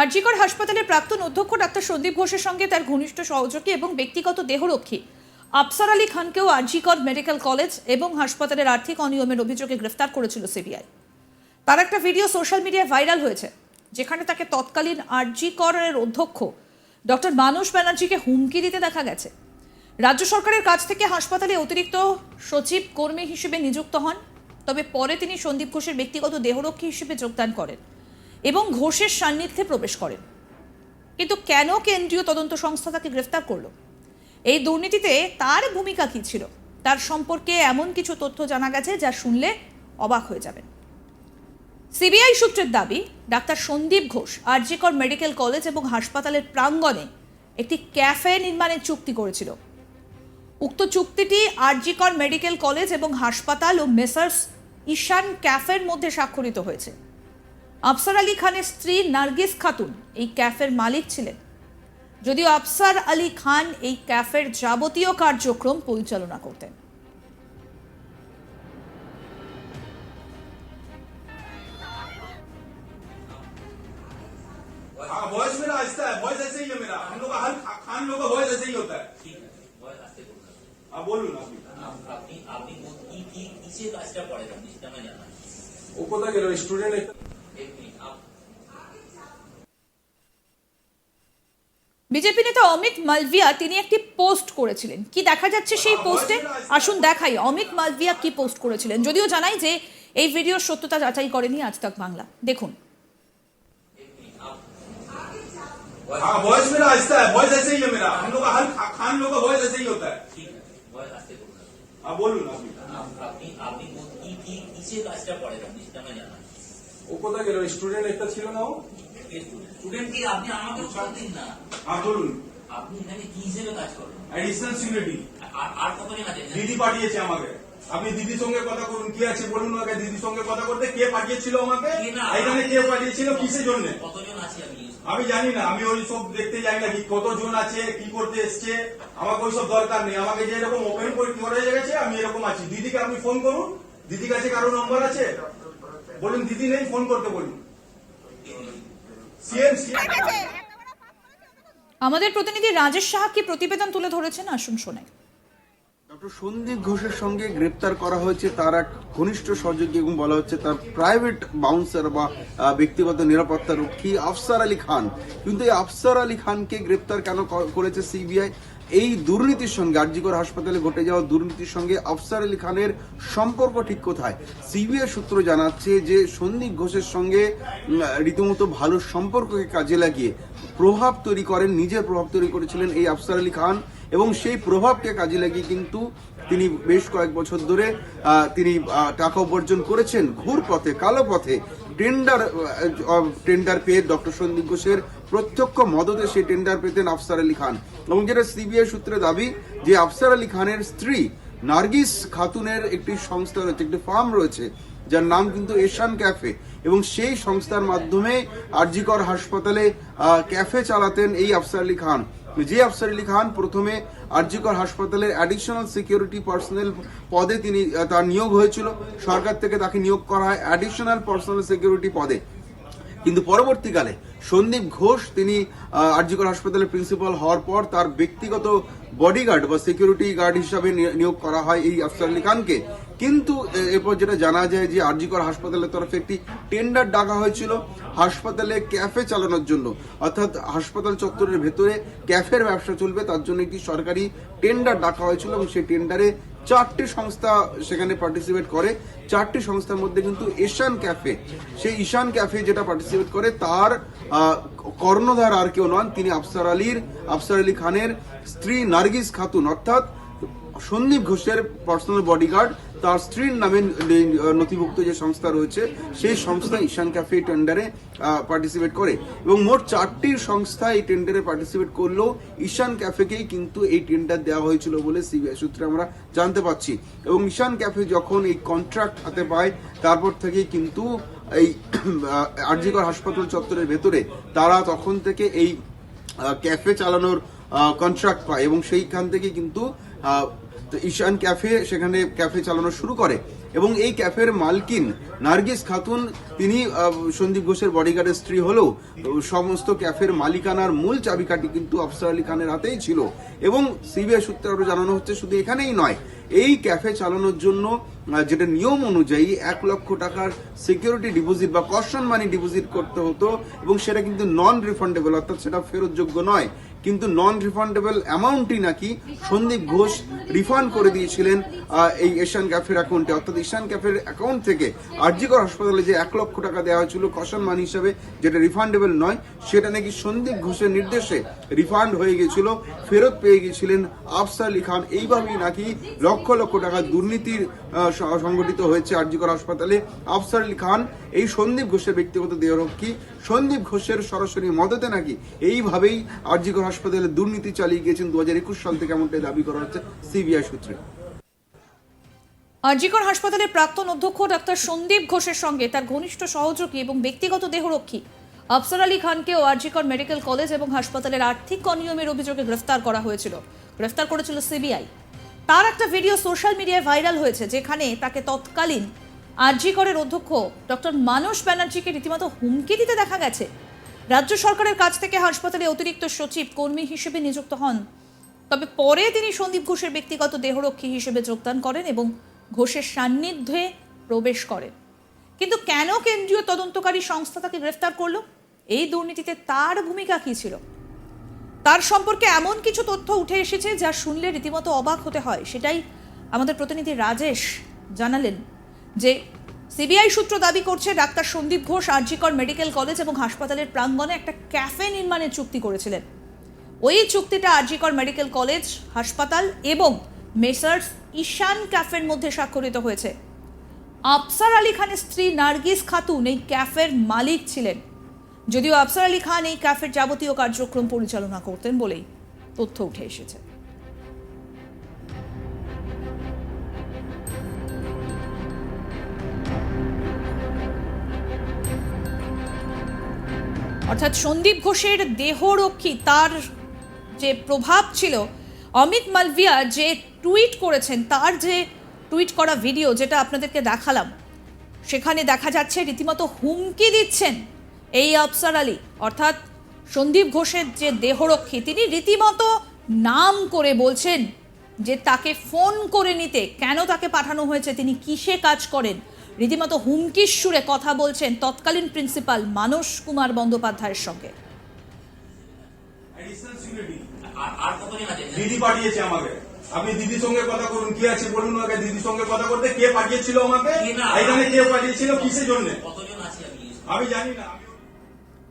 আরজিকর হাসপাতালের প্রাক্তন অধ্যক্ষ ডাক্তার সন্দীপ ঘোষের সঙ্গে তার ঘনিষ্ঠ সহযোগী এবং ব্যক্তিগত দেহরক্ষী আফসার আলী খানকেও আরজিকর মেডিকেল কলেজ এবং হাসপাতালের আর্থিক অনিয়মের অভিযোগে গ্রেফতার করেছিল সিবিআই। তার একটা ভিডিও সোশ্যাল মিডিয়ায় ভাইরাল হয়েছে, যেখানে তাকে তৎকালীন আরজিকরের অধ্যক্ষ ডক্টর মানুষ ব্যানার্জিকে হুমকি দিতে দেখা গেছে। রাজ্য সরকারের কাছ থেকে হাসপাতালে অতিরিক্ত সচিব কর্মী হিসেবে নিযুক্ত হন, তবে পরে তিনি সন্দীপ ঘোষের ব্যক্তিগত দেহরক্ষী হিসেবে যোগদান করেন। এবং ঘোষের সান্নিধ্যে প্রবেশ করেন। কিন্তু কেন কেন্দ্রীয় তদন্ত সংস্থা তাকে গ্রেফতার করল? এই দুর্নীতিতে তার ভূমিকা কী ছিল? তার সম্পর্কে এমন কিছু তথ্য জানা গেছে যা শুনলে অবাক হয়ে যাবেন। সিবিআই সূত্রের দাবি, doctor Sandip Ghosh RG Kar medical college এবং হাসপাতালের প্রাঙ্গণে একটি ক্যাফে নির্মাণের চুক্তি করেছিল। উক্ত চুক্তিটি আরজিকর মেডিকেল কলেজ এবং হাসপাতাল ও মেসার্স ঈশান ক্যাফের মধ্যে স্বাক্ষরিত হয়েছে। আফসার আলী খানের স্ত্রী নার্গিস খাতুন এই ক্যাফের মালিক ছিলেন যদিও আফসার আলী খান এই ক্যাফের যাবতীয় কার্যক্রম পরিচালনা করতেন हाँ वॉइस मेरा आहिस्ता है वॉइस ऐसे ही है मेरा हम लोग का हर खा- खान लोग का वॉइस ऐसे ही होता है ঠিক আছে ভয় আসতে করুন हाँ बोलूँ ना আপনি। আপনি আপনি কোন- কি কি কিসের কাজটা করেন আপনি সেটা আমায় জানান ও কোথায় গেল স্টুডেন্ট বিজেপি নেতা অমিত মালভিয়া তিনি একটি পোস্ট করেছিলেন কি দেখা যাচ্ছে সেই পোস্টে আসুন দেখাই অমিত মালভিয়া কি পোস্ট করেছিলেন যদিও জানাই যে এই ভিডিওর সত্যতা যাচাই করেনি আজ তক বাংলা দেখুন এক মিনিট আপ- हाँ वॉइस मेरा आहिस्ता है वॉइस ऐसे ही है मेरा हम लोग का हर खा- खान लोग का वॉइस ऐसे ही होता है ঠিক আছে ভয় আসতে করুন हाँ बोलूँ ना আপনি। আপ- আপনি আপনি কোন- কি কি কিসের কাজটা করেন আপনি সেটা আমায় জানান ও কোথায় গেল স্টুডেন্ট একটা ছিল না ও স্টুডেন্ট কি? আপনি আমাকে উত্তর দিন না। হ্যাঁ বলুন। আপনি এখানে কি হিসেবে কাজ করেন অ্যাডিশনাল সিকিউরিটি আর আর কতজন দিদি পাঠিয়েছে আমাকে। আপনি দিদির সঙ্গে কথা করুন কি আছে বলুন আমাকে দিদির সঙ্গে কথা করতে কে পাঠিয়েছিল আমাকে? এখানে কে পাঠিয়েছিল কিসের জন্য? কতজন আছে আপনি আমি জানি না আমি ওই সব দেখতে যাই না কি কতজন আছে কি করতে এসছে। আমাকে ওই সব দরকার নেই। আমাকে যে এরকম ওপেন করে গেছে আমি এরকম আছি। দিদিকে আপনি ফোন করুন। দিদির কাছে কারও নম্বর আছে? বলুন দিদি নেই ফোন করতে বলুন। আমাদের প্রতিনিধি রাজেশ সাহা কি প্রতিবেদন তুলে ধরেছেন? আসুন শোনাই ডক্টর সন্দীপ ঘোষের সঙ্গে গ্রেপ্তার করা হয়েছে তার এক ঘনিষ্ঠ সহযোগী এবং বলা হচ্ছে তার প্রাইভেট বাউন্সার বা আহ, ব্যক্তিগত নিরাপত্তা রক্ষী আফসার আলী খান। কিন্তু এই আফসার আলী খানকে গ্রেপ্তার কেন করেছে সিবিআই এই দুর্নীতির সঙ্গে আরজিকর হাসপাতালে ঘটে যাওয়া দুর্নীতির সঙ্গে আফসার আলী খানের সম্পর্ক ঠিক কোথায়? সিবিআই সূত্র জানাচ্ছে যে সন্দীপ ঘোষের সঙ্গে রীতিমতো ভালো সম্পর্ককে কাজে লাগিয়ে প্রভাব তৈরি করেন, নিজের প্রভাব তৈরি করেছিলেন এই আফসার আলী খান এবং সেই প্রভাবকে কাজে লাগিয়ে কিন্তু তিনি বেশ কয়েক বছর ধরে তিনি টাকা উপার্জন করেছেন ঘুর পথে কালো পথে। টেন্ডার টেন্ডার পেয়ে ডক্টর সন্দীপ ঘোষের প্রত্যক্ষ মদতে সেই টেন্ডার পেতেন আফসার আলী খান। এবং যেটা সিবিআই সূত্রে দাবি, যে আফসার আলী খানের স্ত্রী নার্গিস খাতুনের একটি সংস্থা রয়েছে, একটি ফার্ম রয়েছে, যার নাম কিন্তু এশান ক্যাফে। এবং সেই সংস্থার মাধ্যমে আরজিকর হাসপাতালে ক্যাফে চালাতেন এই আফসার আলী খান। যে আফসার আলী খান প্রথমে আরজিকর হাসপাতালের অ্যাডিশনাল সিকিউরিটি পার্সোনাল পদে তিনি তার নিয়োগ হয়েছিল। সরকার থেকে তাকে নিয়োগ করা হয় অ্যাডিশনাল পার্সোনাল সিকিউরিটি পদে। কিন্তু পরবর্তীকালে সন্দীপ ঘোষ তিনি আরজিকর হাসপাতালের প্রিন্সিপাল হওয়ার পর তার ব্যক্তিগত বডিগার্ড বা সিকিউরিটি গার্ড হিসাবে নিয়োগ করা হয় এই আফসার আলী খানকে। কিন্তু এরপর যেটা জানা যায় যে আরজিকর হাসপাতালের তরফে একটি টেন্ডার ডাকা হয়েছিল হাসপাতালে ক্যাফে চালানোর জন্য। অর্থাৎ হাসপাতাল চত্বরের ভেতরে ক্যাফের ব্যবসা চলবে, তার জন্য একটি সরকারি টেন্ডার ডাকা হয়েছিল এবং সেই টেন্ডারে চারটি সংস্থা সেখানে পার্টিসিপেট করে। চারটি সংস্থার মধ্যে কিন্তু এশান ক্যাফে। সেই ঈশান ক্যাফে যেটা পার্টিসিপেট করে, তার কর্ণধার আর কেউ নন, তিনি আফসার আলীর, আফসার আলী খানের স্ত্রী নার্গিস খাতুন। অর্থাৎ সন্দীপ ঘোষের পার্সোনাল বডিগার্ড তার স্ত্রীর নামে নথিভুক্ত যে সংস্থা রয়েছে, সেই সংস্থা ঈশান ক্যাফে টেন্ডারে পার্টিসিপেট করে। এবং মোট চারটি সংস্থা এই টেন্ডারে পার্টিসিপেট করলেও ঈশান ক্যাফেকেই কিন্তু এই টেন্ডার দেওয়া হয়েছিল বলে সিবিআই সূত্রে আমরা জানতে পাচ্ছি। এবং ঈশান ক্যাফে যখন এই কন্ট্রাক্ট হাতে পায়, তারপর থেকেই কিন্তু এই আরজিকর হাসপাতাল চত্বরের ভেতরে তারা তখন থেকে এই ক্যাফে চালানোর কন্ট্রাক্ট পায়। এবং সেইখান থেকে কিন্তু ঈশান ক্যাফে, সেখানে ক্যাফে চালানো শুরু করে। এবং এই ক্যাফের মালকিন নার্গিস খাতুন, তিনি সন্দীপ ঘোষের বডিগার্ডের স্ত্রী হলেও, সমস্ত ক্যাফের মালিকানার মূল চাবিকাঠি কিন্তু আফসার আলী খানের হাতেই ছিল। এবং সিবিআই সূত্রে জানানো হচ্ছে, শুধু এখানেই নয় এই ক্যাফে চালানোর জন্য যেটা নিয়ম অনুযায়ী এক লক্ষ টাকার সিকিউরিটি ডিপোজিট বা কশন মানি ডিপোজিট করতে হতো এবং সেটা কিন্তু নন রিফান্ডেবল অর্থাৎ সেটা ফেরতযোগ্য নয়। কিন্তু নন রিফান্ডেবল অ্যামাউন্টই নাকি সন্দীপ ঘোষ রিফান্ড করে দিয়েছিলেন এই এশিয়ান ক্যাফের অ্যাকাউন্টে অর্থাৎ এশিয়ান ক্যাফের অ্যাকাউন্ট থেকে আরজিকর হাসপাতালে যে এক লক্ষ টাকা দেওয়া হয়েছিল কশন মানি হিসাবে, যেটা রিফান্ডেবল নয়, সেটা নাকি সন্দীপ ঘোষের নির্দেশে রিফান্ড হয়ে গিয়েছিল ফেরত পেয়ে গিয়েছিলেন আফসার আলী খান। এইভাবেই নাকি লক্ষ লক্ষ লক্ষ টাকা দুর্নীতির সংগঠিত হয়েছে আরজিকর হাসপাতালে। আফসার আলী খান, এই সন্দীপ ঘোষের ব্যক্তিগত দেহরক্ষী। সন্দীপ ঘোষের সরাসরি মদতে নাকি এইভাবেই আরজিকর হাসপাতালে দুর্নীতি চালিয়ে গিয়েছেন দু হাজার একুশ সাল থেকে এমনটাই দাবি করা হচ্ছে সিবিআই সূত্রে। আরজিকর হাসপাতালের প্রাক্তন অধ্যক্ষ ডাক্তার সন্দীপ ঘোষের সঙ্গে তার ঘনিষ্ঠ সহযোগী এবং ব্যক্তিগত দেহরক্ষী আফসার আলী খানকেও আরজিকর মেডিকেল কলেজ এবং হাসপাতালের আর্থিক অনিয়মের অভিযোগে গ্রেফতার করা হয়েছিল। গ্রেফতার করেছিল সিবিআই। তার একটা ভিডিও সোশ্যাল মিডিয়ায় ভাইরাল হয়েছে, যেখানে তাকে তৎকালীন আরজিকরের অধ্যক্ষ ডক্টর মানস ব্যানার্জিকে রীতিমতো হুমকি দিতে দেখা গেছে। রাজ্য সরকারের কাছ থেকে হাসপাতালে অতিরিক্ত সচিব কর্মী হিসেবে নিযুক্ত হন। তবে পরে তিনি সন্দীপ ঘোষের ব্যক্তিগত দেহরক্ষী হিসেবে যোগদান করেন এবং ঘোষের সান্নিধ্যে প্রবেশ করেন। কিন্তু কেন কেন্দ্রীয় তদন্তকারী সংস্থা তাকে গ্রেফতার করল? এই দুর্নীতিতে তার ভূমিকা কী ছিল? তার সম্পর্কে এমন কিছু তথ্য উঠে এসেছে যা শুনলে রীতিমতো অবাক হতে হয়? সেটাই আমাদের প্রতিনিধি রাজেশ জানালেন যে, সিবিআই সূত্র দাবি করছে, doctor Sandip Ghosh RG Kar medical college এবং হাসপাতালের প্রাঙ্গণে একটা ক্যাফে নির্মাণের চুক্তি করেছিলেন। ওই চুক্তিটা আরজিকর মেডিকেল কলেজ, হাসপাতাল এবং মেসার্স ঈশান ক্যাফের মধ্যে স্বাক্ষরিত হয়েছে। আফসার আলী খানের স্ত্রী নার্গিস খাতুন এই ক্যাফের মালিক ছিলেন। যদিও আফসার আলী খান এই ক্যাফের যাবতীয় কার্যক্রম পরিচালনা করতেন বলেই তথ্য উঠে এসেছে। অর্থাৎ সন্দীপ ঘোষের দেহরক্ষী তার যে প্রভাব ছিল, অমিত মালভিয়া যে টুইট করেছেন, তার যে টুইট করা ভিডিও যেটা আপনাদেরকে দেখালাম, সেখানে দেখা যাচ্ছে রীতিমতো হুমকি দিচ্ছেন এই আফসার আলী অর্থাৎ সন্দীপ ঘোষের যে দেহরক্ষী তিনি রীতিমতো নাম করে বলছেন যে তাকে ফোন করে নিতে কেন তাকে পাঠানো হয়েছে তিনি কিসে কাজ করেন? রীতিমতো হুমকির সুরে কথা বলছেন তৎকালীন প্রিন্সিপাল মানস কুমার বন্দ্যোপাধ্যায়ের সঙ্গে। দিদি পাঠিয়েছে আমাকে। আপনি দিদির সঙ্গে কথা করুন কি আছে বলুন আমাকে দিদির সঙ্গে কথা করতে কে পাঠিয়েছিল আমাকে? এখানে কে পাঠিয়েছিল কিসের জন্য? কতজন আছে আপনি? আমি জানি না।